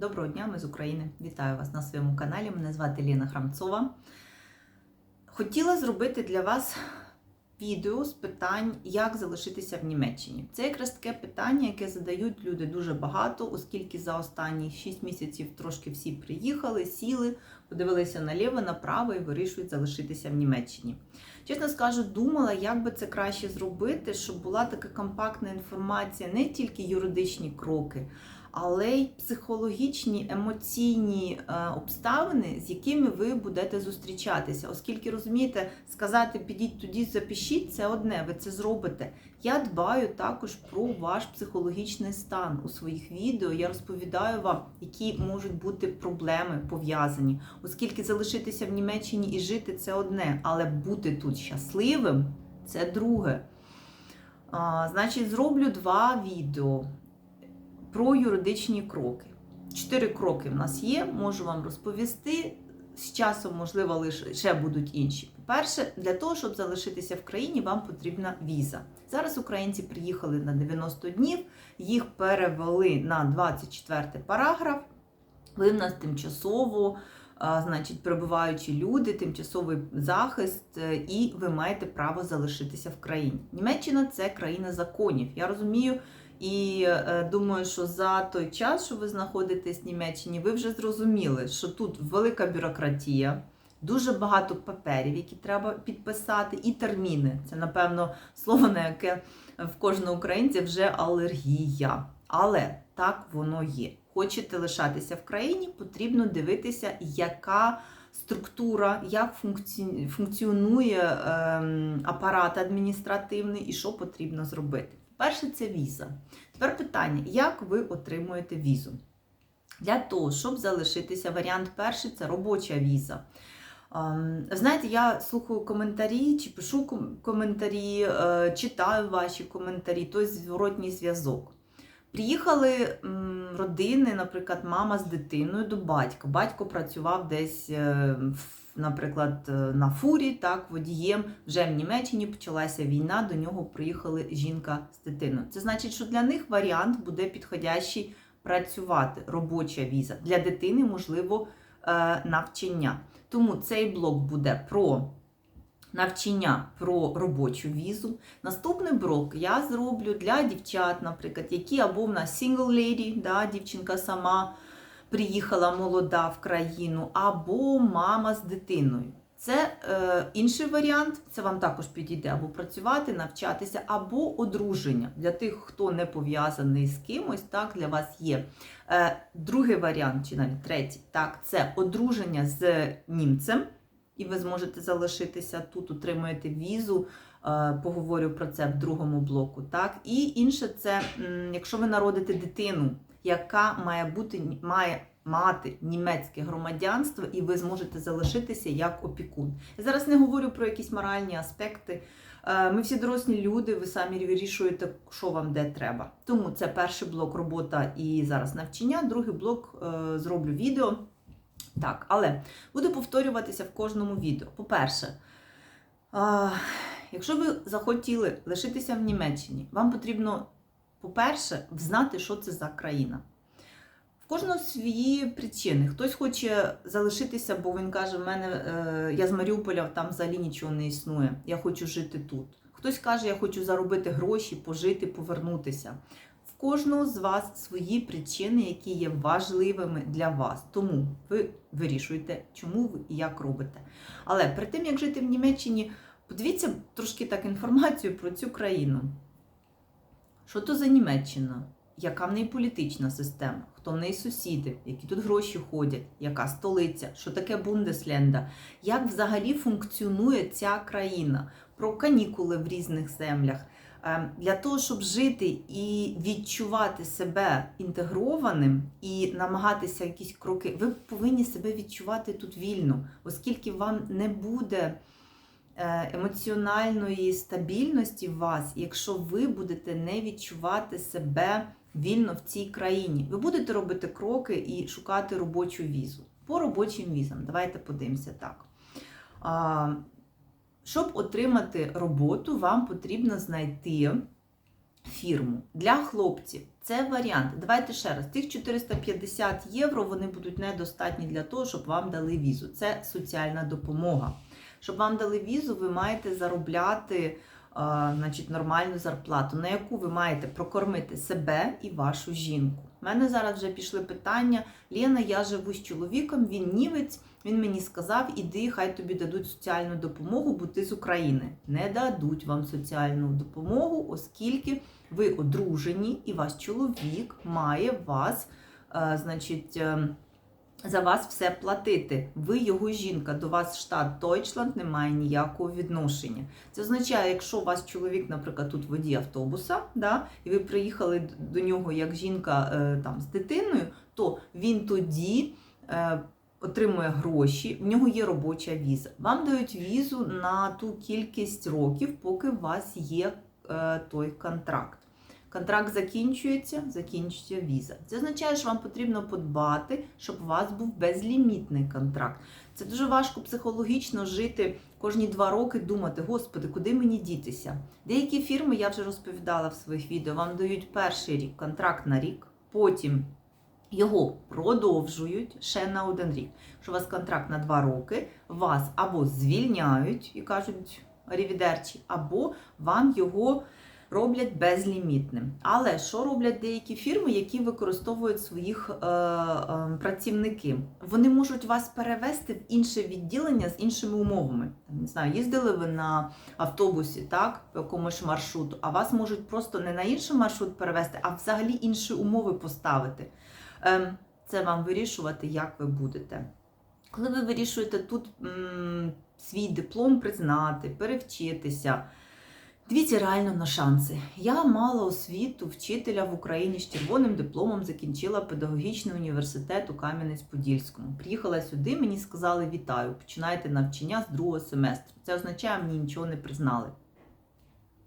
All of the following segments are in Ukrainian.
Доброго дня, ми з України. Вітаю вас на своєму каналі. Мене звати Ліна Храмцова. Хотіла зробити для вас відео з питань, як залишитися в Німеччині. Це якраз таке питання, яке задають люди дуже багато, оскільки за останні 6 місяців трошки всі приїхали, сіли, подивилися наліво, направо і вирішують залишитися в Німеччині. Чесно скажу, думала, як би це краще зробити, щоб була така компактна інформація, не тільки юридичні кроки, але й психологічні, емоційні е, обставини, з якими ви будете зустрічатися. Оскільки розумієте, сказати підіть тоді, запишіть це одне, ви це зробите. Я дбаю також про ваш психологічний стан у своїх відео. Я розповідаю вам, які можуть бути проблеми пов'язані, оскільки залишитися в Німеччині і жити це одне, але бути тут щасливим це друге. А, значить, зроблю два відео про юридичні кроки. Чотири кроки в нас є, можу вам розповісти. З часом, можливо, лише ще будуть інші. По-перше, для того, щоб залишитися в країні, вам потрібна віза. Зараз українці приїхали на 90 днів, їх перевели на 24 параграф. Ви в нас тимчасово, значить, перебуваючі люди, тимчасовий захист, е, і ви маєте право залишитися в країні. Німеччина це країна законів. Я розумію. І е, думаю, що за той час, що ви знаходитесь в Німеччині, ви вже зрозуміли, що тут велика бюрократія, дуже багато паперів, які треба підписати, і терміни. Це, напевно, слово, на яке в кожного українця вже алергія. Але так воно є. Хочете лишатися в країні, потрібно дивитися, яка структура, як функціонує ем, апарат адміністративний і що потрібно зробити. Перше, це віза. Тепер питання: як ви отримуєте візу? Для того, щоб залишитися, варіант перший це робоча віза. Ем, Знаєте, я слухаю коментарі, чи пишу коментарі, е, читаю ваші коментарі, той зворотній зв'язок. Приїхали родини, наприклад, мама з дитиною до батька. Батько працював десь, е, в- наприклад, е, на фурі, так, водієм. Вже в Німеччині почалася війна, до нього приїхала жінка з дитиною. Це значить, що для них варіант буде підходящий працювати, робоча віза. Для дитини, можливо, е, навчання. Тому цей блок буде про навчання про робочу візу. Наступний блок я зроблю для дівчат, наприклад, які або в нас single lady, да, дівчинка сама приїхала молода в країну, або мама з дитиною. Це е, інший варіант, це вам також підійде або працювати, навчатися, або одруження. Для тих, хто не пов'язаний з кимось, так, для вас є. Е, другий варіант, чи навіть третій, так, це одруження з німцем, і ви зможете залишитися тут, отримуєте візу. Е, Поговорю про це в другому блоку. Так? І інше це, якщо ви народите дитину, яка має бути має мати німецьке громадянство, і ви зможете залишитися як опікун. Я зараз не говорю про якісь моральні аспекти. Е, Ми всі дорослі люди, ви самі вирішуєте, що вам де треба. Тому це перший блок робота і зараз навчання, другий блок е, зроблю відео. Так, але буду повторюватися в кожному відео. По-перше, якщо ви захотіли лишитися в Німеччині, вам потрібно, по-перше, знати, що це за країна. В кожного свої причини. Хтось хоче залишитися, бо він каже, в мене е, я з Маріуполя, там взагалі нічого не існує. Я хочу жити тут. Хтось каже, я хочу заробити гроші, пожити, повернутися. В кожного з вас свої причини, які є важливими для вас. Тому ви вирішуєте, чому ви і як робите. Але перед тим як жити в Німеччині, подивіться трошки так інформацію про цю країну. Що то за Німеччина? Яка в неї політична система? Хто в неї сусіди, які тут гроші ходять, яка столиця, що таке Бундесленда, як взагалі функціонує ця країна, про канікули в різних землях. Ем, Для того, щоб жити і відчувати себе інтегрованим і намагатися якісь кроки, ви повинні себе відчувати тут вільно, оскільки вам не буде емоціональної стабільності в вас, якщо ви будете не відчувати себе вільно в цій країні. Ви будете робити кроки і шукати робочу візу. По робочим візам, давайте подивимося так. Щоб отримати роботу, вам потрібно знайти фірму. Для хлопців Це варіант. Давайте ще раз. Тих 450 євро вони будуть недостатні для того, щоб вам дали візу. Це соціальна допомога. Щоб вам дали візу, ви маєте заробляти а, значить, нормальну зарплату, на яку ви маєте прокормити себе і вашу жінку. У мене зараз вже пішли питання. Лена, я живу з чоловіком, він німець. Він мені сказав, іди, хай тобі дадуть соціальну допомогу, бо ти з України. Не дадуть вам соціальну допомогу, оскільки ви одружені і ваш чоловік має вас, е, значить, е, за вас все платити. Ви його жінка, до вас штат Deutschland не має ніякого відношення. Це означає, якщо у вас чоловік, наприклад, тут водій автобуса, да, і ви приїхали до нього як жінка е, там, з дитиною, то він тоді. Е, Отримує гроші, в нього є робоча віза. Вам дають візу на ту кількість років, поки у вас є е, той контракт. Контракт закінчується, закінчується віза. Це означає, що вам потрібно подбати, щоб у вас був безлімітний контракт. Це дуже важко психологічно жити кожні два роки, думати, господи, куди мені дітися? Деякі фірми, я вже розповідала в своїх відео, вам дають перший рік контракт на рік, потім його продовжують ще на один рік. Що у вас контракт на два роки, вас або звільняють і кажуть рівідерчі, або вам його роблять безлімітним. Але що роблять деякі фірми, які використовують своїх е, е, працівників? Вони можуть вас перевести в інше відділення з іншими умовами. Не знаю, їздили ви на автобусі, так, по якомусь маршруту, а вас можуть просто не на інший маршрут перевести, а взагалі інші умови поставити. Ем, Це вам вирішувати, як ви будете. Коли ви вирішуєте тут м, свій диплом признати, перевчитися, дивіться реально на шанси. Я мала освіту вчителя в Україні з червоним дипломом, закінчила педагогічний університет у Кам'янець-Подільському. Приїхала сюди, мені сказали вітаю, починайте навчання з другого семестру. Це означає, мені нічого не признали.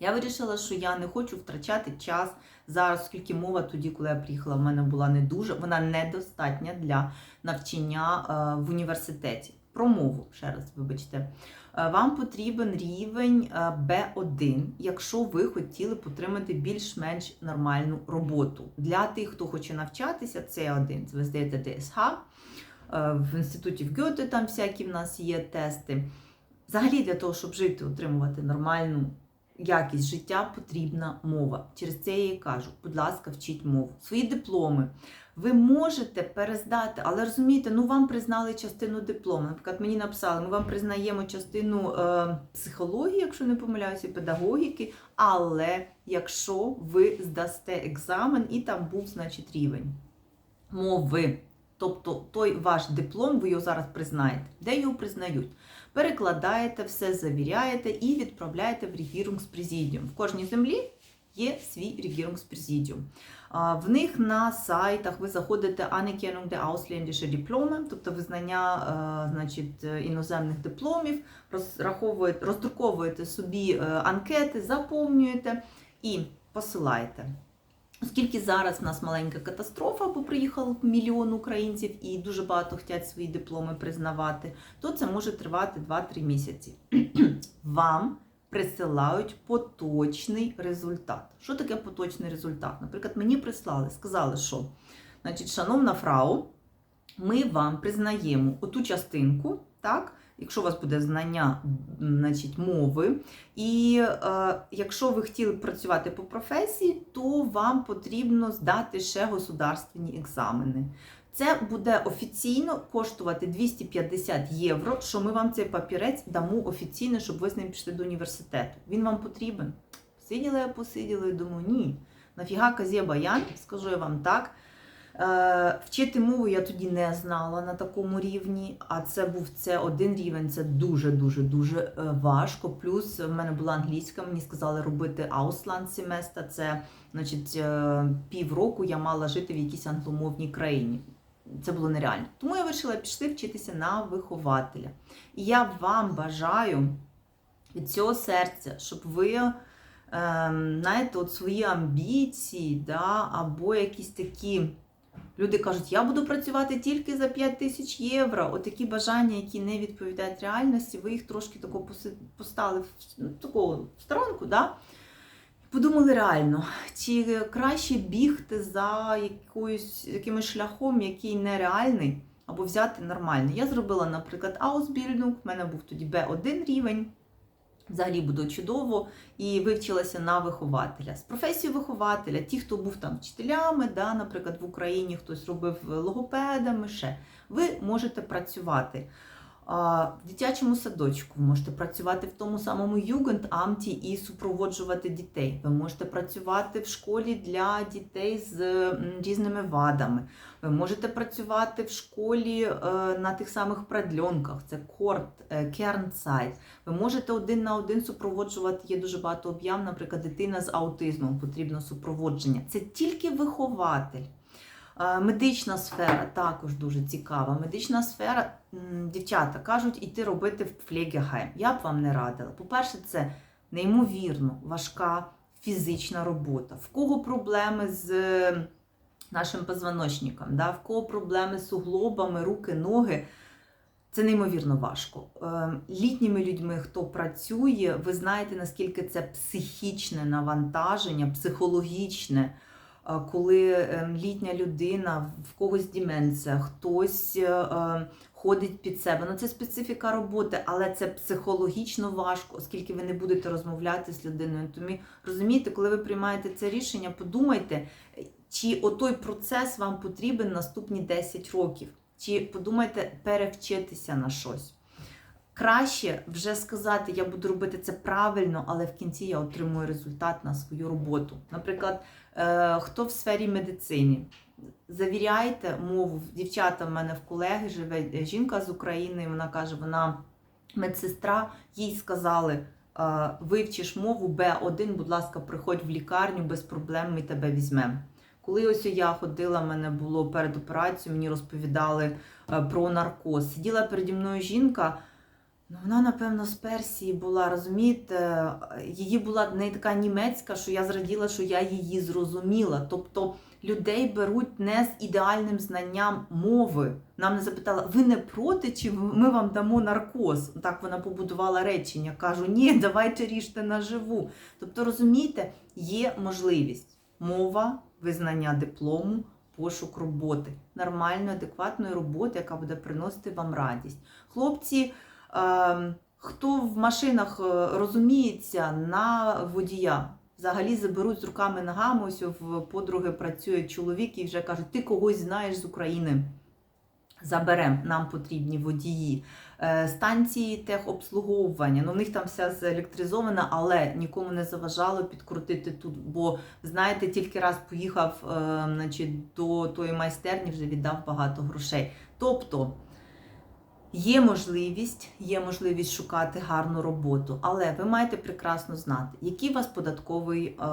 Я вирішила, що я не хочу втрачати час зараз, оскільки мова тоді, коли я приїхала, в мене була не дуже, вона недостатня для навчання е, в університеті. Про мову, ще раз, вибачте. Е, Вам потрібен рівень е, B1, якщо ви хотіли б отримати більш-менш нормальну роботу. Для тих, хто хоче навчатися, це один. Ви здаєте ДСХ. Е, В інституті в Гьоте там всякі в нас є тести. Взагалі, для того, щоб жити, отримувати нормальну якість життя, потрібна мова. Через це я і кажу, будь ласка, вчіть мову. Свої дипломи ви можете перездати, але розумієте, ну вам признали частину диплому. Наприклад, мені написали, ми вам признаємо частину е, психології, якщо не помиляюся, педагогіки, але якщо ви здасте екзамен і там був, значить, рівень мови. Тобто той ваш диплом, ви його зараз признаєте. Де його признають? Перекладаєте, все завіряєте і відправляєте в Regierungspräsidium. В кожній землі є свій Regierungspräsidium. А, В них на сайтах ви заходите Anerkennung der ausländische Diplome, тобто визнання е, значить, іноземних дипломів, розраховуєте, роздруковуєте собі е, анкети, заповнюєте і посилаєте. Оскільки зараз в нас маленька катастрофа, бо приїхало мільйон українців і дуже багато хочуть свої дипломи признавати, то це може тривати 2-3 місяці. Вам присилають поточний результат. Що таке поточний результат? Наприклад, мені прислали, сказали, що, значить, шановна фрау, ми вам признаємо оту частинку, так? Якщо у вас буде знання значить, мови, і е, якщо ви хотіли працювати по професії, то вам потрібно здати ще государственні екзамени. Це буде офіційно коштувати 250 євро, що ми вам цей папірець дамо офіційно, щоб ви з ним пішли до університету. Він вам потрібен. Посиділа я, посиділа і думаю, ні. Нафіга казє баян, скажу я вам так. Е, Вчити мову я тоді не знала на такому рівні, а це був це один рівень, це дуже-дуже дуже е, важко. Плюс в мене була англійська, мені сказали робити Ausland семестр, це значить е, півроку я мала жити в якійсь англомовній країні. Це було нереально. Тому я вирішила пішли вчитися на вихователя. І я вам бажаю від цього серця, щоб ви ем, знаєте, от свої амбіції, да, або якісь такі. Люди кажуть, я буду працювати тільки за 5 тисяч євро. Отакі бажання, які не відповідають реальності, ви їх трошки тако постали в ну, таку в сторонку, да? Подумали реально, чи краще бігти за якоюсь, якимось шляхом, який нереальний, або взяти нормальний. Я зробила, наприклад, Ausbildung, в мене був тоді B1 рівень. Взагалі буде чудово, і вивчилася на вихователя. З професією вихователя, ті, хто був там вчителями, да, наприклад, в Україні хтось робив логопедами, ще ви можете працювати. В дитячому садочку ви можете працювати в тому самому югендамті і супроводжувати дітей. Ви можете працювати в школі для дітей з різними вадами. Ви можете працювати в школі е, на тих самих продльонках, це корт, е, кернсайт. Ви можете один на один супроводжувати. Є дуже багато об'яв, наприклад, дитина з аутизмом потрібно супроводження. Це тільки вихователь. Е, Медична сфера також дуже цікава. Медична сфера, дівчата кажуть, іти робити в Пфлегегайм. Я б вам не радила. По-перше, це неймовірно важка фізична робота. В кого проблеми з е, нашим позвоночником, да? в кого проблеми з суглобами, руки, ноги. Це неймовірно важко. Е, Літніми людьми, хто працює, ви знаєте, наскільки це психічне навантаження, психологічне, коли е, літня людина, в когось деменція, хтось е, е, ходить під себе. Ну це специфіка роботи, але це психологічно важко, оскільки ви не будете розмовляти з людиною. Тому розумієте, коли ви приймаєте це рішення, подумайте, чи отой процес вам потрібен наступні 10 років, чи подумайте перевчитися на щось. Краще вже сказати, я буду робити це правильно, але в кінці я отримую результат на свою роботу. Наприклад, е, хто в сфері медицини, завіряйте мову. Дівчата в мене в колеги живе е, жінка з України, вона каже, вона медсестра, їй сказали. е, Вивчиш мову Б1, будь ласка, приходь в лікарню без проблем, ми тебе візьмемо. Коли ось я ходила, в мене було перед операцією, мені розповідали про наркоз. Сиділа переді мною жінка. Ну, вона, напевно, з Персії була, розумієте, її була не така німецька, що я зраділа, що я її зрозуміла. Тобто людей беруть не з ідеальним знанням мови. Нам не запитала, ви не проти, чи ми вам дамо наркоз? Так вона побудувала речення. Кажу, ні, давайте ріжте наживу. Тобто, розумієте, є можливість мова, визнання диплому, пошук роботи, нормальної, адекватної роботи, яка буде приносити вам радість. Хлопці. Ем, Хто в машинах е, розуміється на водія? Взагалі заберуть з руками ногами. Ось в подруги працює чоловік і вже кажуть, ти когось знаєш з України. Заберем, нам потрібні водії. Е, Станції техобслуговування. Ну, в них там все заелектризовано, але нікому не заважало підкрутити тут. Бо, знаєте, тільки раз поїхав е, значить, до тої майстерні, вже віддав багато грошей. Тобто. Є можливість, є можливість шукати гарну роботу, але ви маєте прекрасно знати, який у вас податковий е,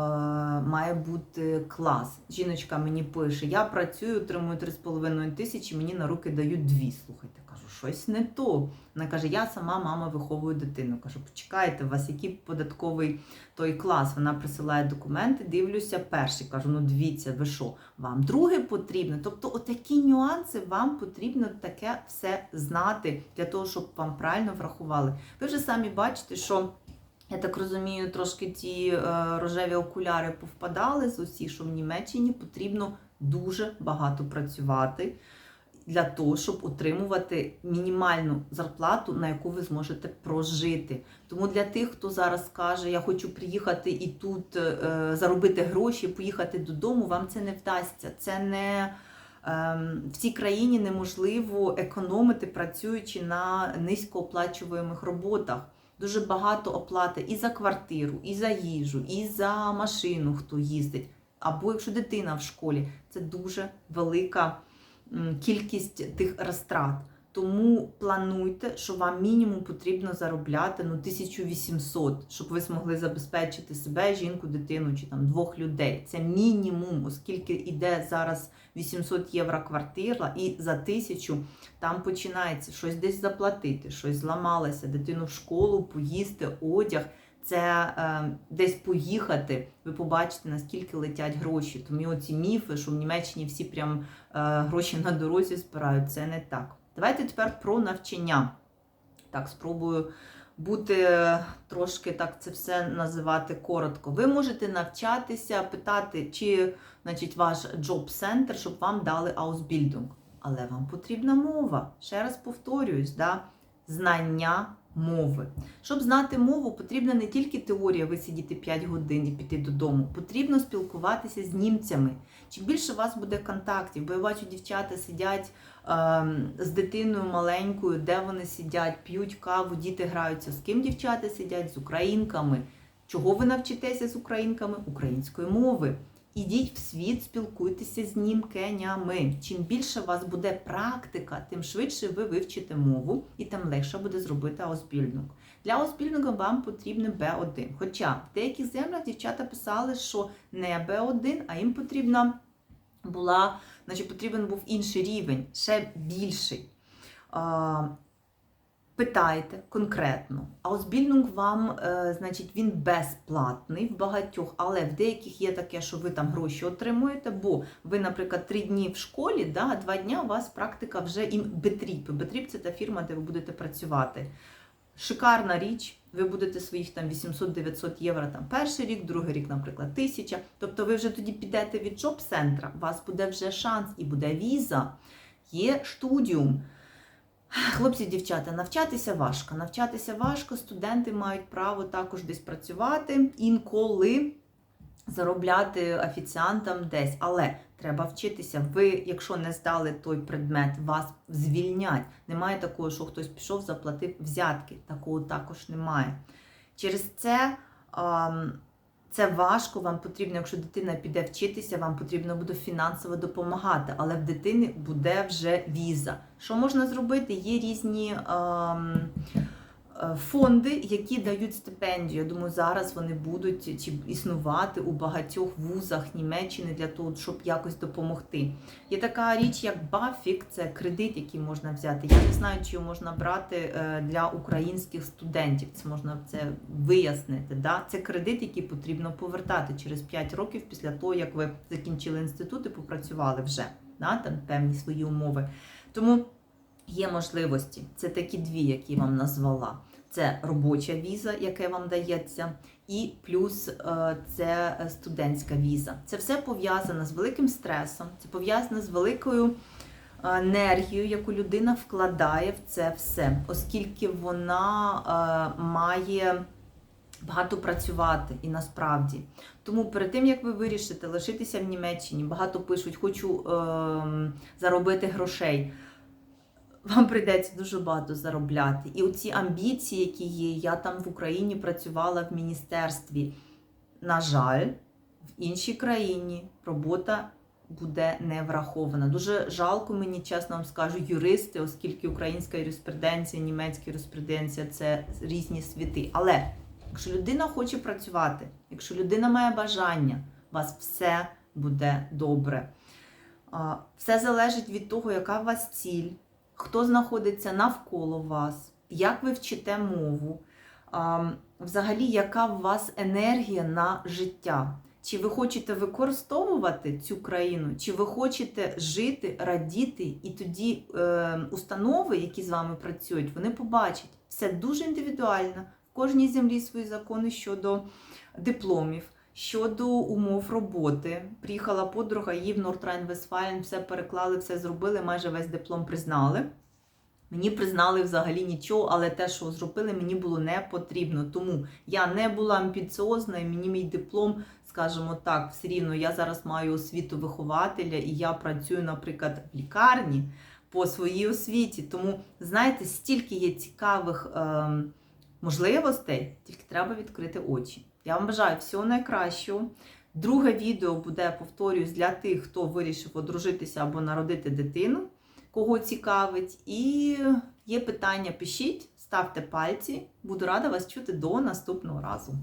має бути клас. Жіночка мені пише: я працюю, отримую 3,5 тисячі, мені на руки дають 2. Слухайте, щось не то. Вона каже: Я сама мама виховую дитину. Кажу, почекайте, у вас який податковий той клас? Вона присилає документи, дивлюся, перший. Кажу, ну дивіться, ви що, вам другий потрібно? Тобто, отакі нюанси вам потрібно таке все знати для того, щоб вам правильно врахували. Ви вже самі бачите, що. Я так розумію, трошки ті е, рожеві окуляри повпадали з усіх, що в Німеччині потрібно дуже багато працювати для того, щоб отримувати мінімальну зарплату, на яку ви зможете прожити. Тому для тих, хто зараз каже, я хочу приїхати і тут е, заробити гроші, поїхати додому, вам це не вдасться. Це не ем, в цій країні неможливо економити, працюючи на низькооплачуваних роботах. Дуже багато оплати і за квартиру, і за їжу, і за машину, хто їздить. Або якщо дитина в школі, це дуже велика кількість тих розтрат. Тому плануйте, що вам мінімум потрібно заробляти ну, 1800, щоб ви змогли забезпечити себе, жінку, дитину чи там двох людей. Це мінімум, оскільки йде зараз 800 євро квартира, і за тисячу там починається щось десь заплатити, щось зламалося, дитину в школу, поїсти, одяг. Це е, десь поїхати, ви побачите, наскільки летять гроші. Тому оці міфи, що в Німеччині всі прям е, гроші на дорозі збирають, це не так. Давайте тепер про навчання. Так, спробую бути трошки так це все називати коротко. Ви можете навчатися, питати, чи значить, ваш джоб-центр, щоб вам дали аусбільдинг. Але вам потрібна мова. Ще раз повторююсь, да? знання мови. Щоб знати мову, потрібна не тільки теорія, висидіти 5 годин і піти додому. Потрібно спілкуватися з німцями. Чим більше у вас буде контактів, бо я бачу, дівчата сидять ем, з дитиною маленькою, де вони сидять, п'ють каву, діти граються. З ким дівчата сидять? З українками. Чого ви навчитеся з українками? Української мови. Ідіть в світ, спілкуйтеся з німкенями. Чим більше у вас буде практика, тим швидше ви вивчите мову і тим легше буде зробити аусбільдинг. Для аусбільдингу вам потрібен B1. Хоча в деяких землях дівчата писали, що не B1, а їм потрібна була, значить, потрібен був інший рівень, ще більший. Питайте конкретно. Аусбільдинг вам, е, значить, він безплатний в багатьох, але в деяких є таке, що ви там гроші отримуєте, бо ви, наприклад, три дні в школі, да, два дні у вас практика вже і Бетріп. Бетріп це та фірма, де ви будете працювати. Шикарна річ, ви будете своїх там 800-900 євро там перший рік, другий рік, наприклад, 1000. Тобто ви вже тоді підете від джоб-центра, у вас буде вже шанс і буде віза, є студіум. Хлопці, дівчата, навчатися важко. Навчатися важко, студенти мають право також десь працювати, інколи заробляти офіціантам десь. Але треба вчитися. Ви, якщо не здали той предмет, вас звільнять. Немає такого, що хтось пішов, заплатив взятки. Такого також немає. Через це. ам, це важко, вам потрібно, якщо дитина піде вчитися, вам потрібно буде фінансово допомагати, але в дитини буде вже віза. Що можна зробити? Є різні е, фонди, які дають стипендію. Я думаю, зараз вони будуть чи існувати у багатьох вузах Німеччини для того, щоб якось допомогти. Є така річ, як Бафік, це кредит, який можна взяти. Я не знаю, чи його можна брати е, для українських студентів. Це можна це вияснити. Да? Це кредит, який потрібно повертати через 5 років після того, як ви закінчили інститут і попрацювали вже да? там певні свої умови. Тому є можливості. Це такі дві, які я вам назвала. Це робоча віза, яка вам дається, і плюс е, це студентська віза. Це все пов'язано з великим стресом, це пов'язано з великою е, енергією, яку людина вкладає в це все, оскільки вона е, має багато працювати і насправді. Тому перед тим як ви вирішите лишитися в Німеччині, багато пишуть, хочу е, заробити грошей. Вам прийдеться дуже багато заробляти. І оці амбіції, які є, я там в Україні працювала в міністерстві. На жаль, в іншій країні робота буде не врахована. Дуже жалко мені, чесно вам скажу, юристи, оскільки українська юриспруденція, німецька юриспруденція це різні світи. Але якщо людина хоче працювати, якщо людина має бажання, у вас все буде добре. Все залежить від того, яка у вас ціль хто знаходиться навколо вас, як ви вчите мову, взагалі, яка у вас енергія на життя. Чи ви хочете використовувати цю країну, чи ви хочете жити, радіти, і тоді е, установи, які з вами працюють, вони побачать. Все дуже індивідуально. В кожній землі свої закони щодо дипломів, щодо умов роботи. Приїхала подруга, її в Нортрайн-Вестфален все переклали, все зробили, майже весь диплом признали. Мені признали взагалі нічого, але те, що зробили, мені було не потрібно. Тому я не була амбіціозна, і мені мій диплом, скажімо так, все рівно я зараз маю освіту вихователя, і я працюю, наприклад, в лікарні по своїй освіті. Тому, знаєте, стільки є цікавих е, можливостей, тільки треба відкрити очі. Я вам бажаю всього найкращого. Друге відео буде, повторюсь, для тих, хто вирішив одружитися або народити дитину кого цікавить. І є питання, пишіть, ставте пальці. Буду рада вас чути до наступного разу.